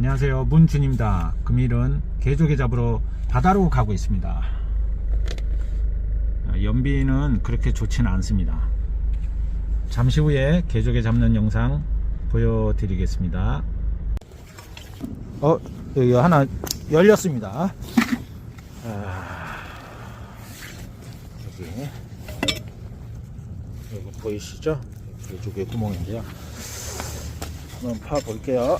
안녕하세요. 문준입니다. 금일은 개조개 잡으러 바다로 가고 있습니다. 아, 연비는 그렇게 좋지는 않습니다. 잠시 후에 개조개 잡는 영상 보여드리겠습니다. 어 여기 하나 열렸습니다. 아, 여기. 여기 보이시죠? 개조개 구멍인데요. 한번 파 볼게요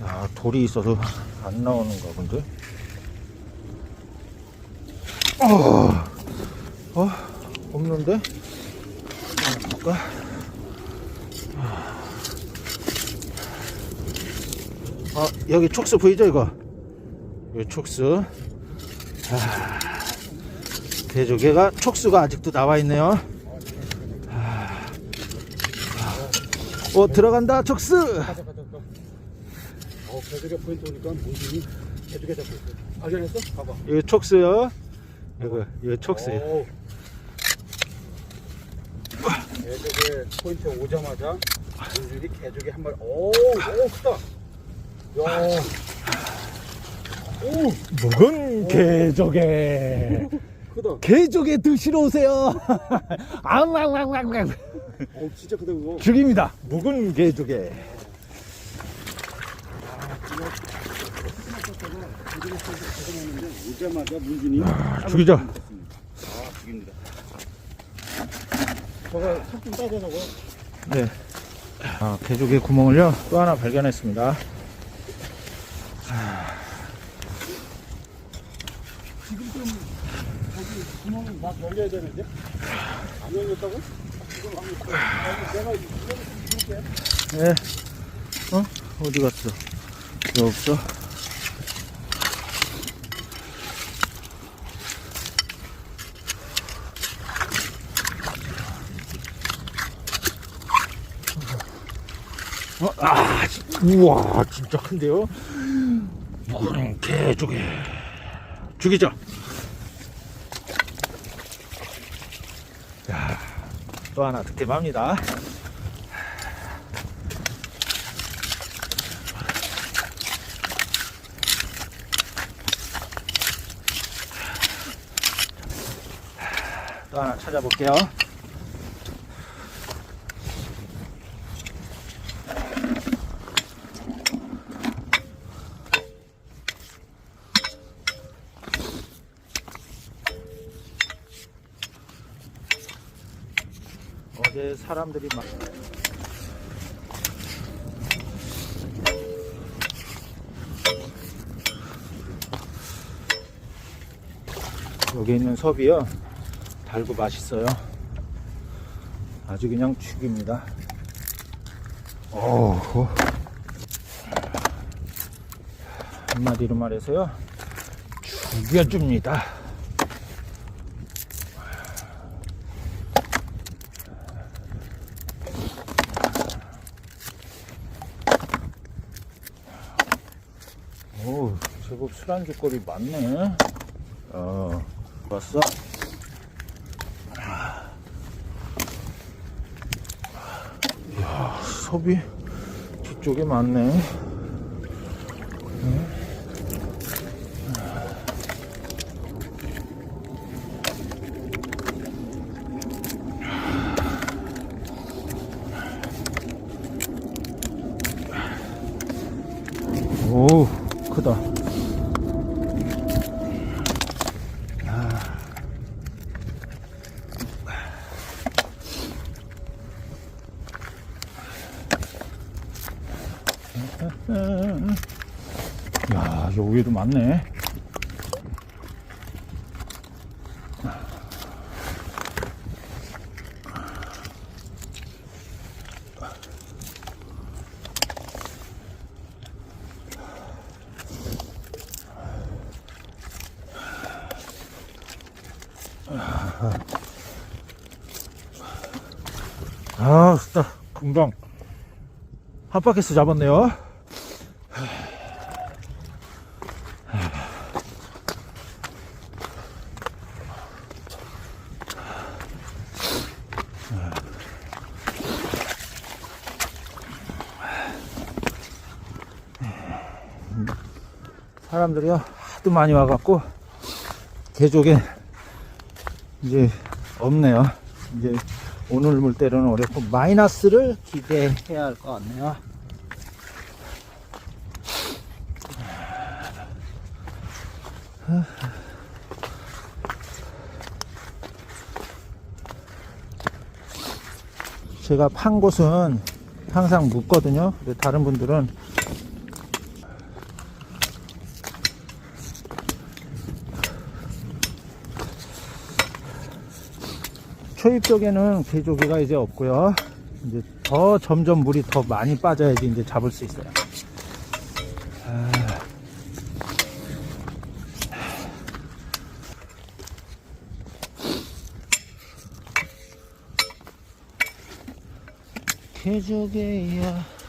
아, 돌이 있어서 안 나오는가 본데. 어, 어, 없는데? 볼까? 아, 여기 촉수 보이죠, 이거? 여기 촉수. 아, 대조개가 촉수가 아직도 나와 있네요. 어, 들어간다, 촉수! 어, 개조개 포인트 오니까 문진이 개조개 잡고 있어. 발견했어? 봐봐. 여기 촉수요. 이거, 이거 촉수요. 오. 개조개 포인트 오자마자 문진이 개조개 한 마리. 오, 오 크다. 야. 오, 묵은 개조개. 크다. 개조개 드시러 오세요. 앙앙앙앙. 어, 진짜 크다 그거. 죽입니다. 묵은 개조개. 오자마자 문진이 죽이죠. 아, 죽입니다. 저거 살좀 따져 저거. 네. 아, 개조개 구멍을요 또 하나 발견했습니다. 지금 좀 거기 구멍을 막 열려야 되는데 안 열렸다고? 지금 한번 아니, 내가 이거 좀 줄게. 네. 어? 어디 갔어? 여기 없어? 어? 아, 지- 우와, 진짜 큰데요? 묵은 개조개. 죽이죠? 또 하나 득템합니다. 또 하나 찾아볼게요. 어제 사람들이 막. 여기 있는 섭이요. 달고 맛있어요. 아주 그냥 죽입니다. 어후 한마디로 말해서요. 죽여줍니다 오 제법 술안주거리 많네. 어. 왔어? 섭이 뒤쪽에 많네. 아 진짜 금방 한 바퀴스 잡았네요. 사람들이 하도 많이 와갖고 개족에 이제 없네요. 이제 오늘 물때로는 어렵고 마이너스를 기대해야 할 것 같네요. 제가 판 곳은 항상 묻거든요. 다른 분들은 초입 쪽에는 개조개가 이제 없고요. 이제 더 점점 물이 더 많이 빠져야지 이제 잡을 수 있어요. 아. 개조개야.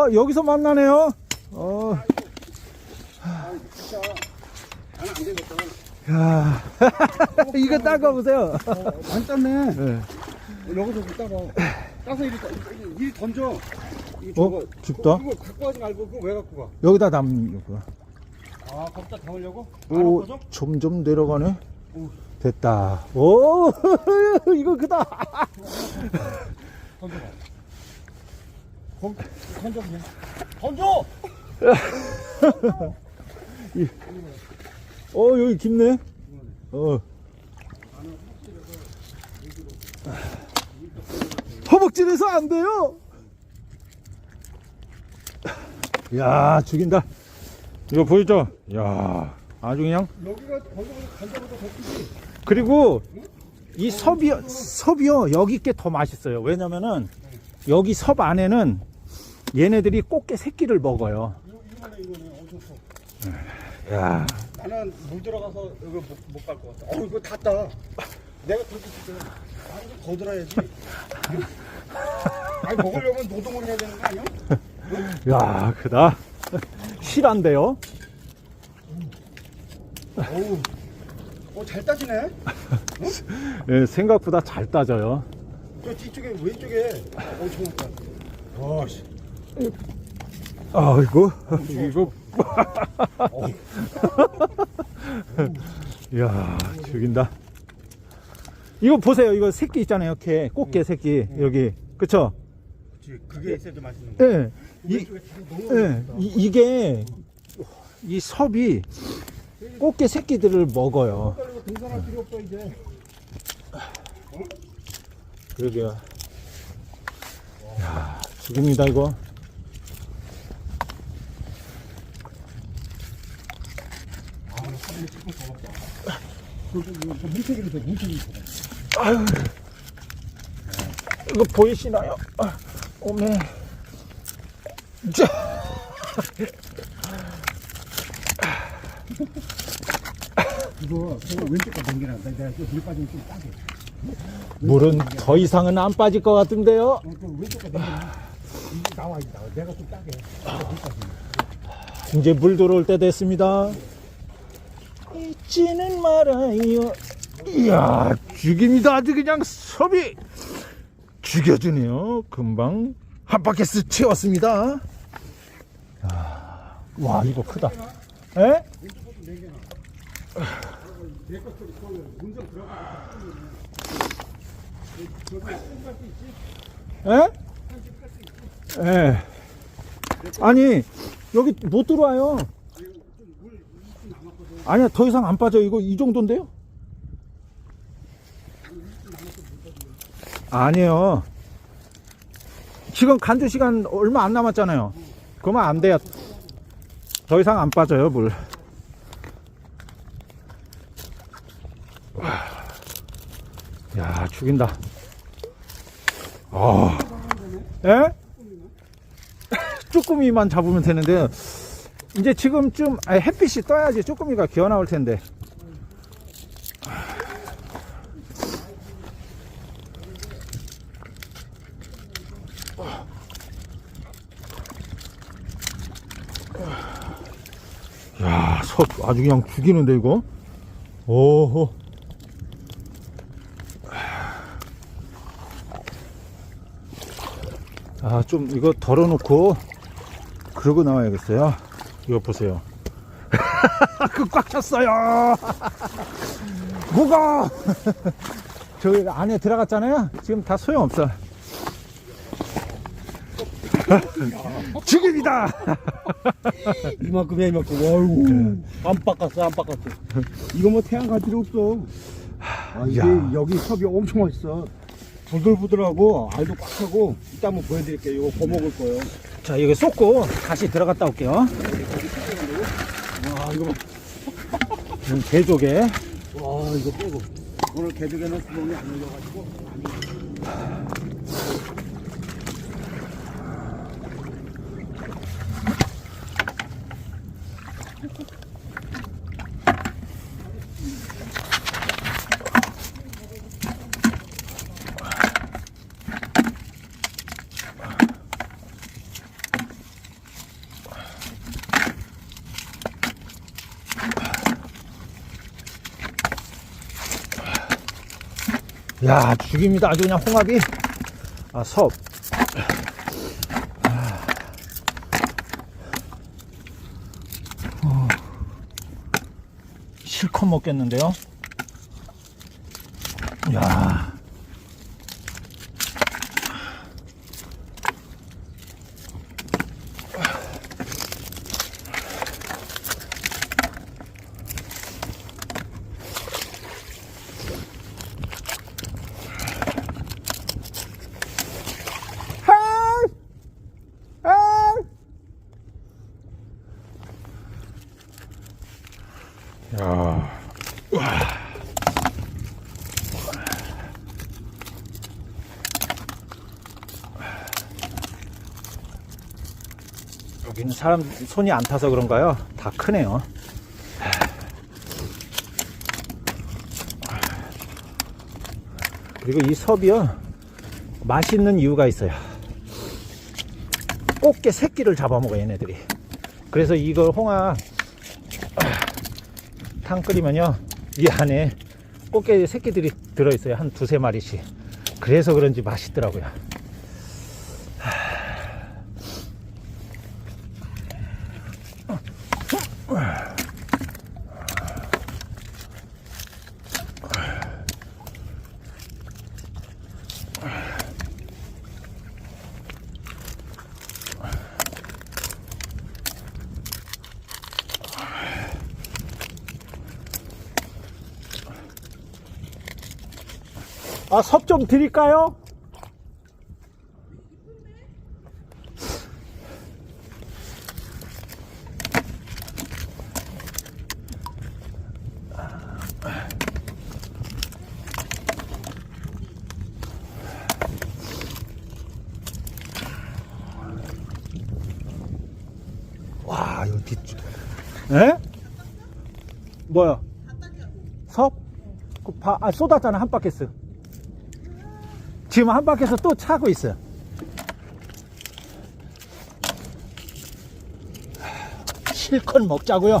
어, 여기서 만나네요. 어, 안. 야, 이거 닦아보세요. 어, 많이 땄네. 네. 여기서 좀 따라. 따서 이리, 이리, 이리 던져. 이 어, 저거, 깊다. 이거 갖고 가지 말고 그거 왜 갖고 가? 여기다 담으려고. 아, 거기다 담으려고? 오, 안? 점점 내려가네. 오. 됐다. 오, 이거 크다. 던져봐. 거기 던져 그냥. 던져! 어, 여기 깊네. 어. 허벅지에서 안 돼요. 야, 죽인다. 이거 보이죠? 야, 아주 그냥. 여기가 던져보다 던져보다 더 크지. 그리고 이 섭이요, 섭이요, 여기 게 더 맛있어요. 왜냐면은 여기 섭 안에는 얘네들이 꽃게 새끼를 먹어요. 야, 나는 물 들어가서 이거 못갈 것 같아. 어, 이거 탔다. 내가 그렇게 줄게. 완전 거들어야지. 아니, 먹으려면 노동을 해야 되는 거 아니야? 야, 크다. 실한데요? 어우. 어, 잘 따지네? 예, 생각보다 잘 따져요. 저 뒤쪽에, 왼쪽에. 어, 좋았다. 와, 씨. 아이고, 이거, 어, 야 죽인다. 이거 보세요. 이거 새끼 있잖아요. 이렇게 꽃게 새끼 여기, 그쵸? 그게 있어야 좀 맛있는 거. 예, 이, 예, 이, 이게 이 섭이 꽃게 새끼들을 먹어요. 등산할 필요 이제. 그러게요. 야 죽입니다 이거. 아. 아유, 이거 보이시나요? 아, 오메. 자. 이거, 저거 왼쪽 거 넘겨놨다. 내가 그물 빠지면 좀 따게. 물은 더 이상은 안 빠질 것 같은데요. 어, 그 왼쪽 거 넘겨놔. 이게 나와, 나와. 내가 좀 따게. 물 빠지면. 이제 물 들어올 때 됐습니다. 잊지는 말아요. 이야, 죽입니다. 아주 그냥 섭이 죽여주네요. 금방 한 바퀴스 채웠습니다. 야, 와, 이거 크다. 에? 에? 에. 아니, 여기 못 들어와요. 아니야, 더 이상 안 빠져. 이거 이 정도인데요? 아니에요. 지금 간주 시간 얼마 안 남았잖아요. 그러면 안 돼요. 더 이상 안 빠져요, 물. 와. 야, 죽인다. 아. 예? 쭈꾸미만 잡으면 되는데 이제 지금쯤 아, 햇빛이 떠야지 쭈꾸미가 기어 나올 텐데 야, 서 아주 그냥 죽이는데 이거. 오호. 아, 좀 이거 덜어놓고 그러고 나와야겠어요. 이거 보세요. 그꽉 찼어요. 무거! 저기 안에 들어갔잖아요. 지금 다 소용없어. 죽입니다! 이만큼이야 이만큼. 아이고 안 빡갔어 안 빡갔어. 이거 뭐 태양 갈 필요 없어. 아 이게 야. 여기 섭이 엄청 맛있어. 부들부들하고 알도 꽉 차고 이따 한번 보여드릴게요. 이거 거 먹을 거예요? 자 여기 쏟고 다시 들어갔다 올게요. 와 이거 지금 개조개. 와 이거 빼고. 오늘 개죽에는 구멍이 안 열려가지고 야 죽입니다. 아주 그냥 홍합이. 아섭. 어. 실컷 먹겠는데요 사람 손이 안 타서 그런가요? 다 크네요. 그리고 이 섭이요 맛있는 이유가 있어요. 꽃게 새끼를 잡아먹어 얘네들이. 그래서 이걸 홍합 탕 끓이면요 이 안에 꽃게 새끼들이 들어있어요 한 두세 마리씩. 그래서 그런지 맛있더라고요. 아, 섭 좀 드릴까요? 와, 이거 뒤쪽. 에? 뭐야? 섭? 그 바, 아, 쏟았잖아, 한 바퀴스. 지금 한 바퀴에서 또 차고 있어요. 실컷 먹자고요.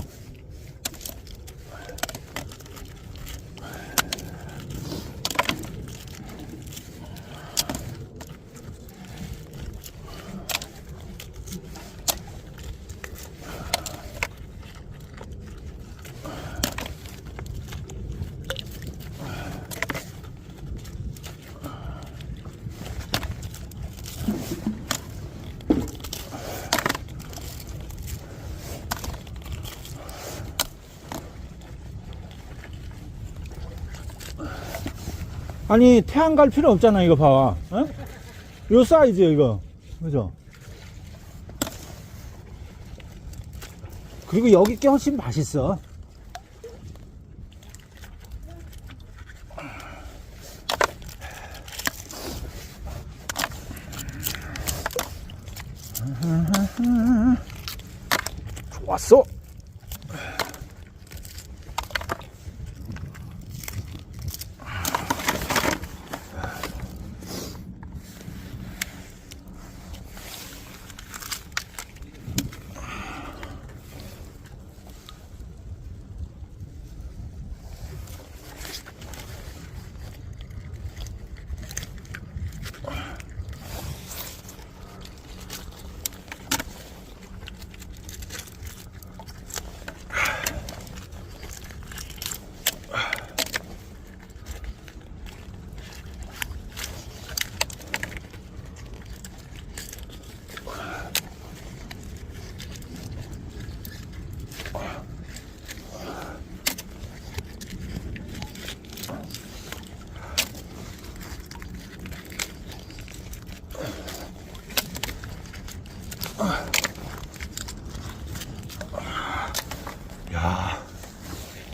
아니 태양 갈 필요 없잖아 이거 봐봐. 어? 요 사이즈 이거. 그죠? 그리고 여기 게 훨씬 맛있어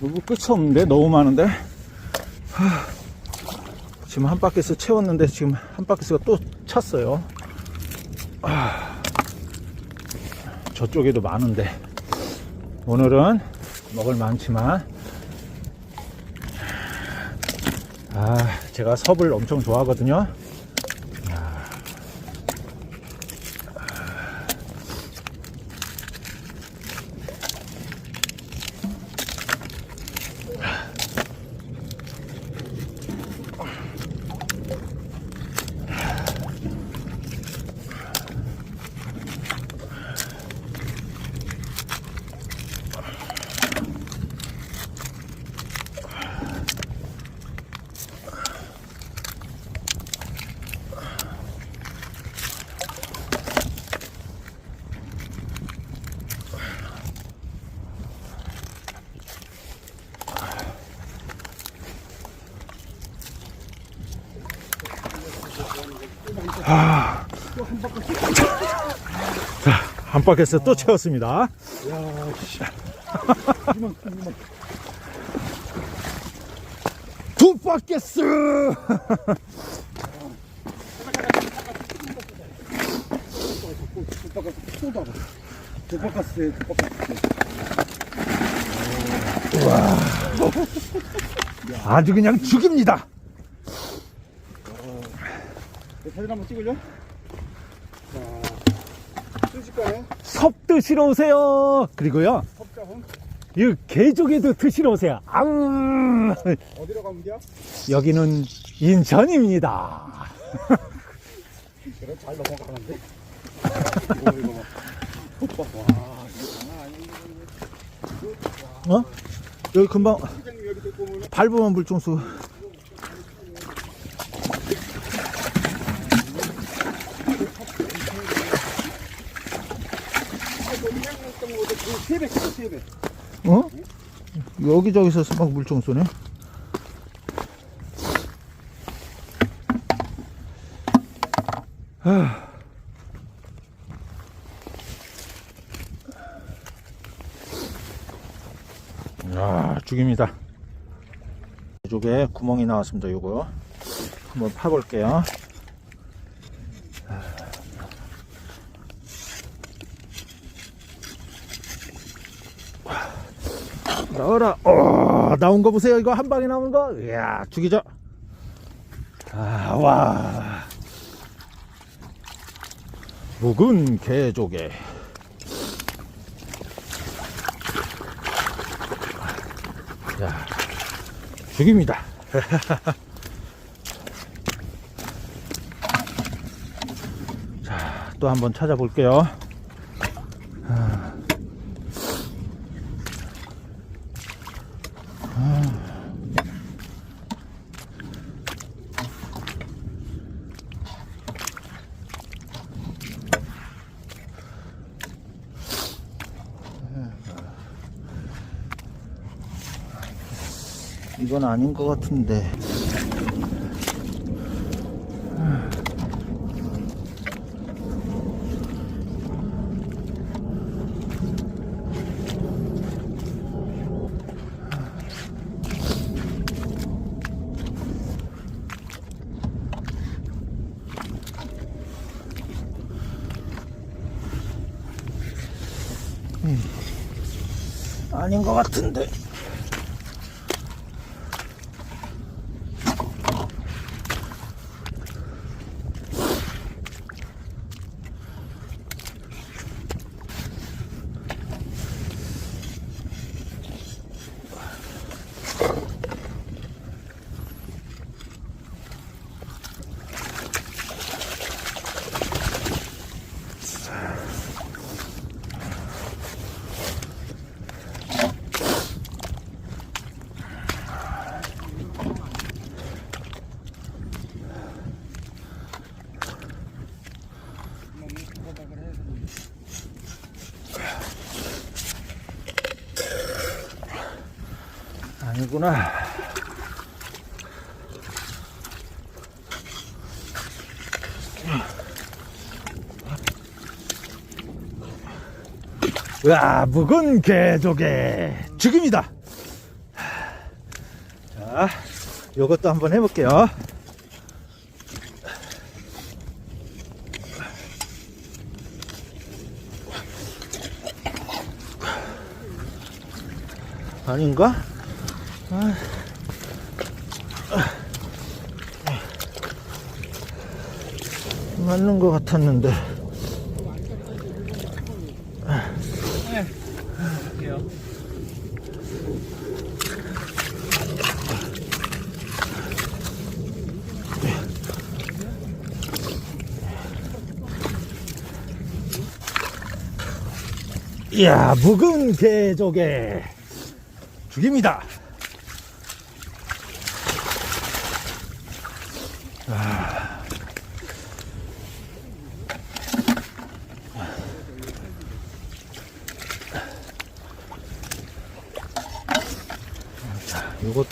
누구 끝이 없는데? 너무 많은데? 하, 지금 한 바퀴스 채웠는데 지금 한 바퀴스가 또 찼어요. 아, 저쪽에도 많은데. 오늘은 먹을 많지만. 아 제가 섭을 엄청 좋아하거든요 한 바퀴스 또 채웠습니다 야, 씨. 이만, 이만. 두 바퀴스 족박가스 쏟아봐. 족박가스에 족박가스. 아주 그냥 죽입니다 사진 한번 찍을려? 자, 순식간에 섭 드시러 오세요 그리고요 섭자훈 이 개조개도 드시러 오세요 앙 어디로 가면 돼요? 여기는 인천입니다 그래, 잘 넘어가는데. 이거, 이거 와, 장난. 어? 여기 금방 시장님 여기 데리고 오면 밟으면 물총수 세 배, 세 배. 어? 여기저기서 막 물총 쏘네 아. 아, 죽입니다. 이쪽에 구멍이 나왔습니다. 요거 한번 파볼게요. 나와라. 어, 나온 거 보세요. 이거 한 방에 나온 거. 이야, 죽이죠. 아, 와. 묵은 개조개. 야, 죽입니다. 자, 또 한번 찾아볼게요. 이건 아닌 것 같은데. 음. 아닌 것 같은데. 아니구나. 으아, 묵은 개조개. 죽입니다. 자, 요것도 한번 해볼게요. 아닌가? 맞는 것 같았는데. 이야, 묵은 개조개. 죽입니다.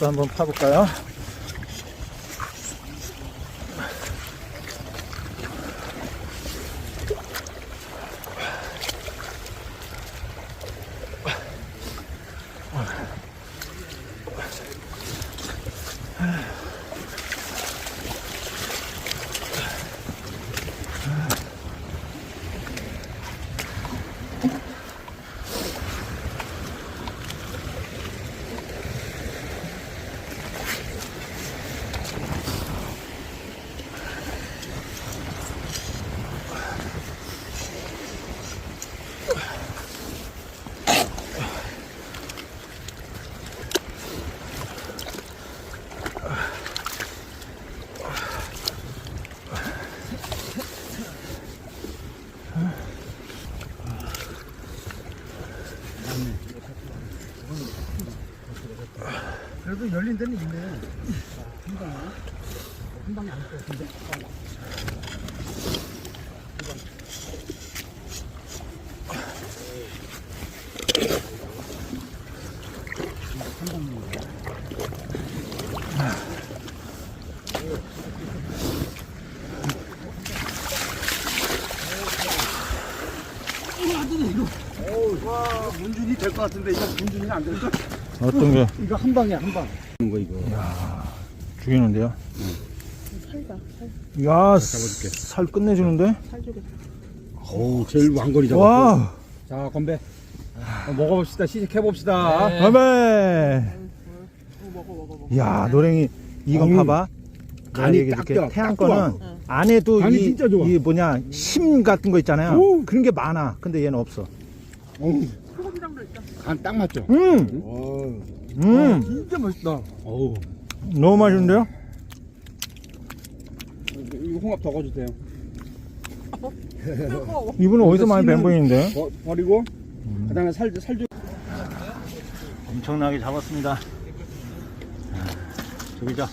한번 파볼까요? 열린 데는 있네. 한 방에 안 돼. 와, 문준이 될 것 같은데 이거 문준이 안 될까? 어떤 게 이거 한 방에 한 방. 죽이는데요? 살다. 야, 잡아줄게. 살 끝내주는데? 살쪽에. 어우, 제일 왕거리 잡았어. 와, 자, 건배. 어, 먹어봅시다. 시식해 봅시다. 아베. 먹어 먹어 먹어. 야, 노랭이 이건 음. 봐봐. 간이 내가 딱 얘기해줄게. 좋아, 태양 딱 좋아. 거는 안에도 간이 이, 진짜 좋아. 이 뭐냐 심 같은 거 있잖아요. 오. 그런 게 많아. 근데 얘는 없어. 어우, 소금이랑 있다. 간딱 맞죠? 음, 어우, 음, 진짜 맛있다. 어우, 너무 맛있는데요? 이거 홍합 더 거주세요. 뜨거워. 이분은 어디서 많이 뵌 분인데? 버, 버리고, 그 다음에 살, 살 좀. 엄청나게 잡았습니다. 저기죠.